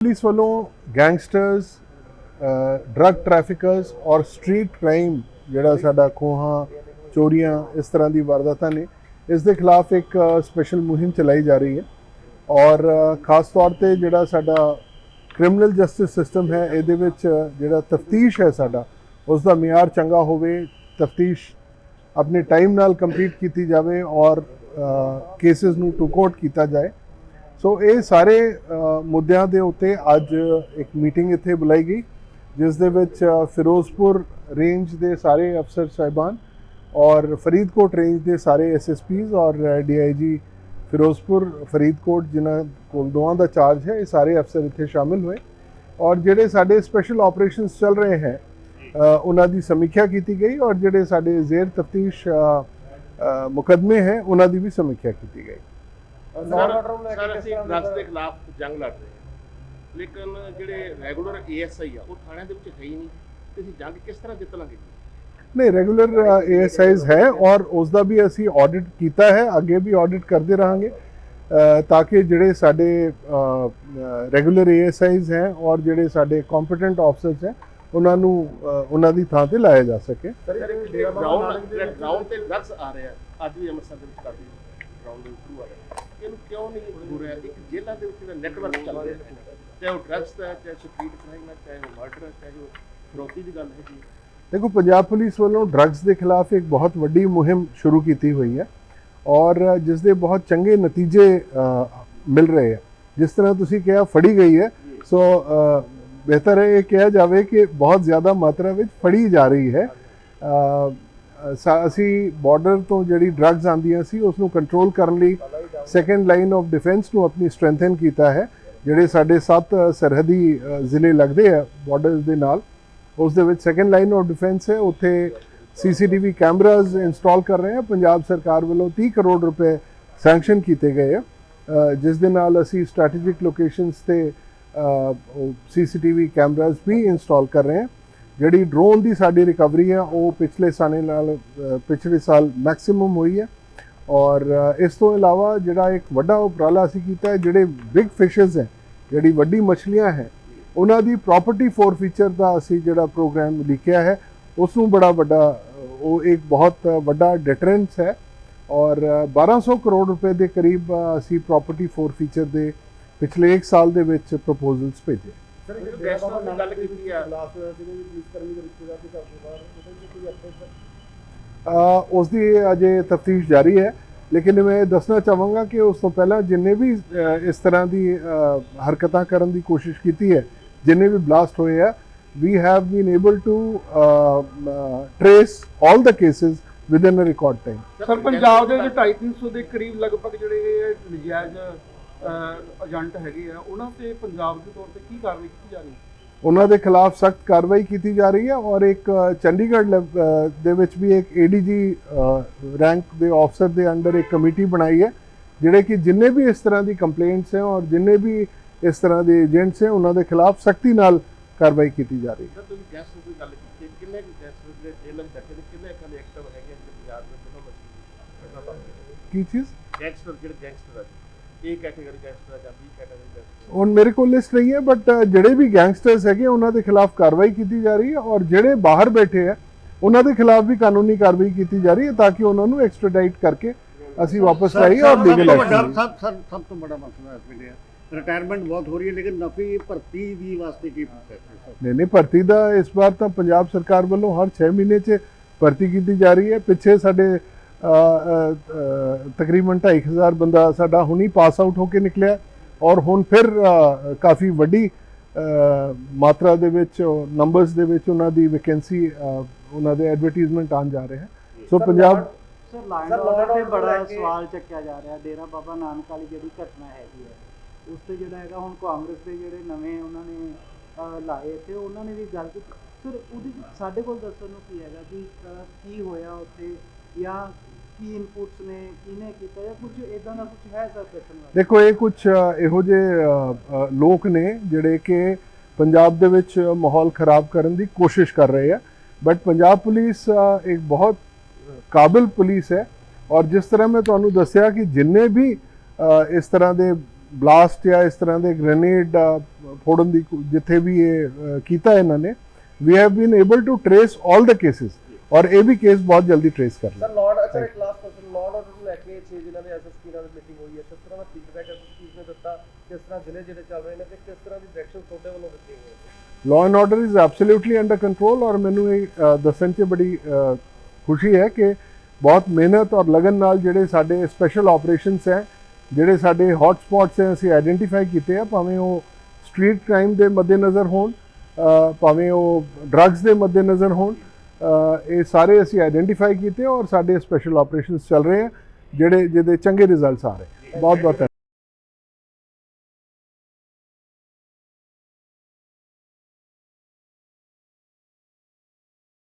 Police ਵੱਲੋਂ gangsters drug ਟ੍ਰੈਫਿਕਰਸ ਔਰ street crime ਜਿਹੜਾ ਸਾਡਾ ਖੋਹਾਂ, ਚੋਰੀਆਂ ਇਸ ਤਰ੍ਹਾਂ ਦੀ ਵਾਰਦਾਤਾਂ ਨੇ, ਇਸ ਦੇ ਖਿਲਾਫ ਇੱਕ ਸਪੈਸ਼ਲ ਮੁਹਿੰਮ ਚਲਾਈ ਜਾ ਰਹੀ ਹੈ ਔਰ ਖਾਸ ਤੌਰ ਤੇ ਜਿਹੜਾ ਸਾਡਾ ਕ੍ਰਿਮੀਨਲ ਜਸਟਿਸ ਸਿਸਟਮ ਹੈ, ਇਹਦੇ ਵਿੱਚ ਜਿਹੜਾ ਤਫਤੀਸ਼ ਹੈ ਸਾਡਾ, ਉਸ ਦਾ ਮਿਆਰ ਚੰਗਾ ਹੋਵੇ, ਤਫਤੀਸ਼ ਆਪਣੇ ਟਾਈਮ ਨਾਲ ਕੰਪਲੀਟ ਕੀਤੀ ਜਾਵੇ ਔਰ ਕੇਸਿਸ ਨੂੰ ਟੂ ਕੋਰਟ ਕੀਤਾ ਜਾਏ। ਸੋ ਇਹ ਸਾਰੇ ਮੁੱਦਿਆਂ ਦੇ ਉੱਤੇ ਅੱਜ ਇੱਕ ਮੀਟਿੰਗ ਇੱਥੇ ਬੁਲਾਈ ਗਈ, ਜਿਸ ਦੇ ਵਿੱਚ ਫਿਰੋਜ਼ਪੁਰ ਰੇਂਜ ਦੇ ਸਾਰੇ ਅਫਸਰ ਸਾਹਿਬਾਨ ਔਰ ਫਰੀਦਕੋਟ ਰੇਂਜ ਦੇ ਸਾਰੇ ਐਸਐਸਪੀਜ਼ ਔਰ ਡੀਆਈਜੀ ਫਿਰੋਜ਼ਪੁਰ, ਫਰੀਦਕੋਟ ਜਿਨ੍ਹਾਂ ਕੋਲ ਦੋਵਾਂ ਦਾ ਚਾਰਜ ਹੈ, ਇਹ ਸਾਰੇ ਅਫਸਰ ਇੱਥੇ ਸ਼ਾਮਿਲ ਹੋਏ ਔਰ ਜਿਹੜੇ ਸਾਡੇ ਸਪੈਸ਼ਲ ਆਪਰੇਸ਼ਨਸ ਚੱਲ ਰਹੇ ਹੈ ਉਹਨਾਂ ਦੀ ਸਮੀਖਿਆ ਕੀਤੀ ਗਈ ਔਰ ਜਿਹੜੇ ਸਾਡੇ ਜ਼ੇਰ ਤਫਤੀਸ਼ ਮੁਕਦਮੇ ਹੈ, ਉਹਨਾਂ ਦੀ ਵੀ ਸਮੀਖਿਆ ਕੀਤੀ ਗਈ। ਸਰ ਸਰ ਅਸੀਂ ਡਰੱਗਸ ਦੇ ਖਿਲਾਫ ਜੰਗ ਲੜ ਰਹੇ ਹਾਂ। ਲੇਕਿਨ ਜਿਹੜੇ ਰੈਗੂਲਰ ਏਐਸਆਈ ਆ ਉਹ ਥਾਣਿਆਂ ਦੇ ਵਿੱਚ ਹੈ ਹੀ ਨਹੀਂ। ਤੇ ਅਸੀਂ ਜੰਗ ਕਿਸ ਤਰ੍ਹਾਂ ਜਿੱਤ ਲਾਂਗੇ ਨਹੀਂ ਰੈਗੂਲਰ ਏਐਸਆਈਜ਼ ਹੈ ਔਰ ਉਸ ਦਾ ਵੀ ਅਸੀਂ ਆਡਿਟ ਕੀਤਾ ਹੈ ਅੱਗੇ ਵੀ ਆਡਿਟ ਕਰਦੇ ਰਹਾਂਗੇ। ਤਾਂ ਕਿ ਜਿਹੜੇ ਸਾਡੇ ਰੈਗੂਲਰ ਏਐਸਆਈਜ਼ ਹੈ ਔਰ ਜਿਹੜੇ ਸਾਡੇ ਕੰਪੀਟੈਂਟ ਆਫਸਰਸ ਹੈ ਉਹਨਾਂ ਨੂੰ ਉਹਨਾਂ ਦੀ ਥਾਂ ਤੇ ਲਾਇਆ ਜਾ ਸਕੇ। ਗਰਾਊਂਡ ਗਰਾਊਂਡ ਤੇ ਡਰੱਗਸ ਆ ਰਿਹਾ ਅੱਜ ਵੀ ਅੰਮ੍ਰਿਤਸਰ ਦੇ ਵਿੱਚ ਕਾਫੀ ਗਰਾਊਂਡ ਦੇ ਥਰੂ ਆ ਰਿਹਾ ਇਹਨੂੰ ਕਿਉਂ ਨਹੀਂ ਹੋ ਰਿਹਾ? ਇੱਕ ਜੇਲ੍ਹਾਂ ਦੇ ਵਿੱਚ ਜਿਹੜਾ ਨੈਟਵਰਕ ਚੱਲ ਰਿਹਾ ਚਾਹੇ ਉਹ ਡਰੱਗਸ ਦਾ ਹੈ, ਚਾਹੇ ਸਟਰੀਟ ਕ੍ਰਾਈਮ ਹੈ ਚਾਹੇ ਉਹ ਮਰਡਰ ਹੈ ਚਾਹੇ ਉਹ ਫਰੋਤੀ ਦੀ ਗੱਲ ਹੈ। ਜੀ ਦੇਖੋ ਪੰਜਾਬ ਪੁਲਿਸ ਵੱਲੋਂ ਡਰੱਗਸ ਦੇ ਖਿਲਾਫ ਇੱਕ ਬਹੁਤ ਵੱਡੀ ਮੁਹਿੰਮ ਸ਼ੁਰੂ ਕੀਤੀ ਹੋਈ ਹੈ ਔਰ ਜਿਸ ਦੇ ਬਹੁਤ ਚੰਗੇ ਨਤੀਜੇ ਮਿਲ ਰਹੇ ਹੈ। ਜਿਸ ਤਰ੍ਹਾਂ ਤੁਸੀਂ ਕਿਹਾ ਫੜੀ ਗਈ ਹੈ। ਸੋ ਬਿਹਤਰ ਹੈ ਇਹ ਕਿਹਾ ਜਾਵੇ ਕਿ ਬਹੁਤ ਜ਼ਿਆਦਾ ਮਾਤਰਾ ਵਿੱਚ ਫੜੀ ਜਾ ਰਹੀ ਹੈ। ਸਾ- ਅਸੀਂ ਬਾਰਡਰ ਤੋਂ ਜਿਹੜੀ ਡਰੱਗਸ ਆਉਂਦੀਆਂ ਸੀ ਉਸ ਨੂੰ ਕੰਟਰੋਲ ਕਰਨ ਲਈ ਸੈਕੰਡ ਲਾਈਨ ਆਫ ਡਿਫੈਂਸ ਨੂੰ ਆਪਣੀ ਸਟਰੈਂਥਨ ਕੀਤਾ ਹੈ, ਜਿਹੜੇ ਸਾਡੇ ਸੱਤ ਸਰਹੱਦੀ ਜ਼ਿਲ੍ਹੇ ਲੱਗਦੇ ਆ ਬਾਰਡਰਸ ਦੇ ਨਾਲ, ਉਸ ਦੇ ਵਿੱਚ ਸੈਕੰਡ ਲਾਈਨ ਆਫ ਡਿਫੈਂਸ ਹੈ, ਉੱਥੇ ਸੀਸੀਟੀਵੀ ਕੈਮਰਾਜ਼ ਇੰਸਟਾਲ ਕਰ ਰਹੇ ਹਾਂ ਪੰਜਾਬ ਸਰਕਾਰ ਵੱਲੋਂ 30 ਕਰੋੜ ਰੁਪਏ ਸੈਂਕਸ਼ਨ ਕੀਤੇ ਗਏ ਆ ਜਿਸ ਦੇ ਨਾਲ ਅਸੀਂ ਸਟ੍ਰੈਟੇਜਿਕ ਲੋਕੇਸ਼ਨਸ ਤੇ ਸੀਸੀਟੀਵੀ ਕੈਮਰਾਜ਼ ਵੀ ਇੰਸਟਾਲ ਕਰ ਰਹੇ ਹਾਂ ਜਿਹੜੀ ਡਰੋਨ ਦੀ ਸਾਡੀ ਰਿਕਵਰੀ ਆ, ਉਹ ਪਿਛਲੇ ਸਾਲ ਨਾਲ ਪਿਛਲੇ ਸਾਲ ਮੈਕਸਿਮਮ ਹੋਈ ਹੈ ਔਰ ਇਸ ਤੋਂ ਇਲਾਵਾ ਜਿਹੜਾ ਇੱਕ ਵੱਡਾ ਉਪਰਾਲਾ ਅਸੀਂ ਕੀਤਾ ਹੈ ਜਿਹੜੇ ਬਿਗ ਫਿਸ਼ਸ ਹੈ ਜਿਹੜੀ ਵੱਡੀ ਮੱਛਲੀਆਂ ਹੈ ਉਹਨਾਂ ਦੀ ਪ੍ਰਾਪਰਟੀ ਫੋਰਫੀਚਰ ਦਾ ਅਸੀਂ ਜਿਹੜਾ ਪ੍ਰੋਗਰਾਮ ਲਿਖਿਆ ਹੈ ਉਸ ਨੂੰ ਬੜਾ ਵੱਡਾ ਉਹ ਇੱਕ ਬਹੁਤ ਵੱਡਾ ਡਿਟਰੈਂਸ ਹੈ ਔਰ ਅ, 1200 ਕਰੋੜ ਰੁਪਏ ਦੇ ਕਰੀਬ ਅਸੀਂ ਪ੍ਰਾਪਰਟੀ ਫੋਰਫੀਚਰ ਦੇ ਪਿਛਲੇ 1 ਸਾਲ ਦੇ ਵਿੱਚ ਪ੍ਰਪੋਜ਼ਲਸ ਭੇਜੇ ਸਰ ਇੱਕ ਗੈਸ ਗੈਸਟ ਦੀ ਗੱਲ ਕੀਤੀ ਆ। ਲਾਸਟ ਵੀ ਪੁਲਿਸ ਕਰਮੀ ਦੇ ਰਿਸ਼ਤੇਦਾਰ ਦੇ ਘਰ ਤੋਂ ਬਾਹਰ ਉਹਦੇ ਵਿੱਚ ਕੋਈ ਅਪਡੇਟ ਉਸ ਦੀ ਅਜੇ ਤਫਤੀਸ਼ ਜਾਰੀ ਹੈ। ਲੇਕਿਨ ਮੈਂ ਇਹ ਦੱਸਣਾ ਚਾਹਾਂਗਾ ਕਿ ਉਸ ਤੋਂ ਪਹਿਲਾਂ ਜਿੰਨੇ ਵੀ ਇਸ ਤਰ੍ਹਾਂ ਦੀ ਹਰਕਤਾਂ ਕਰਨ ਦੀ ਕੋਸ਼ਿਸ਼ ਕੀਤੀ ਹੈ, ਜਿੰਨੇ ਵੀ ਬਲਾਸਟ ਹੋਏ ਆ we have been able to trace all the cases within a record time sir Punjab ਦੇ ਵਿੱਚ 250 ਦੇ ਕਰੀਬ ਲਗਭਗ ਜਿਹੜੇ ਨਜਾਇਜ਼ ਏਜੰਟ ਹੈਗੇ ਆ, ਉਹਨਾਂ ਤੇ ਪੰਜਾਬ ਦੇ ਤੌਰ ਤੇ ਕੀ ਕਾਰਵਾਈ ਕੀਤੀ ਜਾ ਰਹੀ ਹੈ? ਉਹਨਾਂ ਦੇ ਖਿਲਾਫ ਸਖਤ ਕਾਰਵਾਈ ਕੀਤੀ ਜਾ ਰਹੀ ਹੈ ਔਰ ਇੱਕ ਚੰਡੀਗੜ੍ਹ ਦੇ ਵਿੱਚ ਵੀ ਇੱਕ ਏਡੀਜੀ ਰੈਂਕ ਦੇ ਅਫਸਰ ਦੇ ਅੰਡਰ ਇੱਕ ਕਮੇਟੀ ਬਣਾਈ ਹੈ ਜਿਹੜੇ ਕਿ ਜਿੰਨੇ ਵੀ ਇਸ ਤਰ੍ਹਾਂ ਦੀ ਕੰਪਲੇਂਟਸ ਹੈ ਔਰ ਜਿੰਨੇ ਵੀ ਇਸ ਤਰ੍ਹਾਂ ਦੇ ਏਜੰਟਸ ਹੈ ਉਹਨਾਂ ਦੇ ਖਿਲਾਫ ਸਖਤੀ ਨਾਲ ਕਾਰਵਾਈ ਕੀਤੀ ਜਾ ਰਹੀ ਹੈ। ਤੁਸੀਂ ਦੀ ਗੱਲ ਕੀਤੀ। ਕਿੰਨੇ ਦੇ ਬੈਠੇ ਨੇ ਕਿੰਨੇ ਐਕਟਿਵ ਹੈਗੇ ਪੰਜਾਬ ਕੀ ਚੀਜ਼? ਗੈਂਗਸਟਰ ਜਿਹੜੇ ਗੈਂਗਸਟਰ ਆ ਇਹ ਕੈਟਾਗਰੀ ਗੈਂਗਸਟਰ ਆ ਜਾਂ ਬੀ ਕੈਟਾਗਰੀ ਗੈਂਗਸਟਰ ਹੁਣ ਮੇਰੇ ਕੋਲ ਲਿਸਟ ਨਹੀਂ ਹੈ ਬਟ ਜਿਹੜੇ ਵੀ ਗੈਂਗਸਟਰਸ ਹੈਗੇ ਉਹਨਾਂ ਦੇ ਖਿਲਾਫ ਕਾਰਵਾਈ ਕੀਤੀ ਜਾ ਰਹੀ ਹੈ ਔਰ ਜਿਹੜੇ ਬਾਹਰ ਬੈਠੇ ਹੈ ਉਹਨਾਂ ਦੇ ਖਿਲਾਫ ਵੀ ਕਾਨੂੰਨੀ ਕਾਰਵਾਈ ਕੀਤੀ ਜਾ ਰਹੀ ਹੈ ਤਾਂ ਕਿ ਉਹਨਾਂ ਨੂੰ ਐਕਸਟ੍ਰੈਡਾਈਟ ਕਰਕੇ ਅਸੀਂ ਵਾਪਸ ਲਾਈਏ ਔਰ ਲੀਗਲ ਵੱਡਾ ਐਕਸ਼ਨ ਸਭ ਸਭ ਸਭ ਤੋਂ ਬੜਾ ਮਸਲਾ ਇਸ ਵੇਲੇ ਹੈ। ਰਿਟਾਇਰਮੈਂਟ ਬਹੁਤ ਹੋ ਰਹੀ ਹੈ ਲੇਕਿਨ ਨਫੀ ਭਰਤੀ ਦੀ ਵਾਸਤੇ ਕੀ ਨਹੀਂ ਨਹੀਂ ਭਰਤੀ ਦਾ ਇਸ ਵਾਰ ਤਾਂ ਪੰਜਾਬ ਸਰਕਾਰ ਵੱਲੋਂ ਹਰ 6 ਮਹੀਨੇ 'ਚ ਭਰਤੀ ਕੀਤੀ ਜਾ ਰਹੀ ਹੈ। ਪਿੱਛੇ ਸਾਡੇ ਤਕਰੀਬਨ 2500 ਬੰਦਾ ਸਾਡਾ ਹੁਣੀ ਪਾਸ ਆਊਟ ਹੋ ਕੇ ਨਿਕਲਿਆ ਔਰ ਹੁਣ ਫਿਰ ਕਾਫੀ ਵੱਡੀ ਮਾਤਰਾ ਦੇ ਵਿੱਚ ਨੰਬਰਸ ਦੇ ਵਿੱਚ ਉਹਨਾਂ ਦੀ ਵੈਕੈਂਸੀ ਉਹਨਾਂ ਦੇ ਐਡਵਰਟਾਈਜ਼ਮੈਂਟ ਆਉਣ ਜਾ ਰਹੇ ਹੈ। So Punjab sir law and order ਤੇ ਬੜਾ ਸਵਾਲ ਚੱਕਿਆ ਜਾ ਰਿਹਾ ਡੇਰਾ ਬਾਬਾ ਨਾਨਕ ਵਾਲੀ ਜਿਹੜੀ ਘਟਨਾ ਹੈਗੀ ਹੈ ਉਸ ਤੇ ਜਿਹੜਾ ਹੈਗਾ ਹੁਣ ਕਾਂਗਰਸ ਦੇ ਜਿਹੜੇ ਨਵੇਂ ਉਹਨਾਂ ਨੇ ਲਾਏ ਤੇ ਉਹਨਾਂ ਨੇ ਵੀ ਗੱਲ ਕੀਤੀ। ਸਰ ਉਹਦੇ ਸਾਡੇ ਕੋਲ ਦੱਸਣ ਨੂੰ ਕੀ ਹੈਗਾ ਕਿ ਕੀ ਹੋਇਆ ਉੱਥੇ? ਜਾਂ ਕੀ ਇਨਪੁਟਸ ਨੇ, ਕਿਹਨੇ ਕੀਤਾ, ਜਾਂ ਕੁਝ ਇਦਾਂ ਦਾ ਕੁਝ ਹੈ ਸਰ ਦੱਸਣ ਵਾਲਾ? ਦੇਖੋ, ਇਹ ਕੁਝ ਇਹੋ ਜਿਹੇ ਲੋਕ ਨੇ ਜਿਹੜੇ ਕਿ ਪੰਜਾਬ ਦੇ ਵਿੱਚ ਮਾਹੌਲ ਖਰਾਬ ਕਰਨ ਦੀ ਕੋਸ਼ਿਸ਼ ਕਰ ਰਹੇ ਆ। ਬਟ ਪੰਜਾਬ ਪੁਲਿਸ ਇੱਕ ਬਹੁਤ ਕਾਬਿਲ ਪੁਲਿਸ ਹੈ। ਔਰ ਜਿਸ ਤਰ੍ਹਾਂ ਮੈਂ ਤੁਹਾਨੂੰ ਦੱਸਿਆ ਕਿ ਜਿੰਨੇ ਵੀ ਇਸ ਤਰ੍ਹਾਂ ਦੇ ਬਲਾਸਟ ਜਾਂ ਇਸ ਤਰ੍ਹਾਂ ਦੇ ਗ੍ਰੇਨੇਡ ਫੋੜਨ ਦੀ ਜਿੱਥੇ ਵੀ ਇਹ ਕੀਤਾ ਇਹਨਾਂ ਨੇ we have been able to trace 올 the cases ਔਰ ਇਹ ਵੀ ਕੇਸ ਬਹੁਤ ਜਲਦੀ ਟ੍ਰੇਸ ਕਰ ਲਿਆ ਸਰ ਲਾਰਡ ਸਰ ਇੱਕ last question law and order ਨੂੰ ਲੈ ਕੇ ਛੇ ਜ਼ਿਲ੍ਹਿਆਂ ਦੇ ਐਸਐਸਪੀ ਨਾਲ ਮੀਟਿੰਗ ਹੋਈ ਹੈ ਕਿਸ ਤਰ੍ਹਾਂ ਦਾ ਫੀਡਬੈਕ ਐਸਐਸਪੀ ਨੇ ਦਿੱਤਾ ਕਿਸ ਤਰ੍ਹਾਂ ਜ਼ਿਲ੍ਹੇ ਜਿਹੜੇ ਚੱਲ ਰਹੇ ਨੇ ਤੇ ਕਿਸ ਤਰ੍ਹਾਂ ਦੀ ਡਾਇਰੈਕਸ਼ਨ ਤੁਹਾਡੇ ਵੱਲੋਂ ਦਿੱਤੀ ਗਈ ਹੈ law and order is absolutely under control ਔਰ ਮੈਨੂੰ ਇਹ ਅ, ਦੱਸਣ 'ਚ ਬੜੀ ਅ, ਖੁਸ਼ੀ ਹੈ ਕਿ ਬਹੁਤ ਮਿਹਨਤ ਔਰ ਲਗਨ ਨਾਲ ਜਿਹੜੇ ਸਾਡੇ ਸਪੈਸ਼ਲ ਆਪਰੇਸ਼ਨਸ ਹੈ ਜਿਹੜੇ ਸਾਡੇ ਹੌਟ ਸਪੌਟਸ ਹੈ ਅਸੀਂ ਆਇਡੈਂਟੀਫਾਈ ਕੀਤੇ ਆ ਭਾਵੇਂ ਉਹ ਸਟਰੀਟ ਕ੍ਰਾਈਮ ਦੇ ਮੱਦੇਨਜ਼ਰ ਹੋਣ ਅ, ਭਾਵੇਂ ਉਹ ਡਰੱਗਸ ਦੇ ਮੱਦੇਨਜ਼ਰ ਹੋਣ ਅ, ਇਹ ਸਾਰੇ ਅਸੀਂ ਆਈਡੈਂਟੀਫਾਈ ਕੀਤੇ ਔਰ ਸਾਡੇ ਸਪੈਸ਼ਲ ਆਪਰੇਸ਼ਨਸ ਚੱਲ ਰਹੇ ਆ, ਜਿਹੜੇ ਜਿਹਦੇ ਚੰਗੇ ਰਿਜ਼ਲਟਸ ਆ ਰਹੇ ਬਹੁਤ ਬਹੁਤ ਧੰਨਵਾਦ।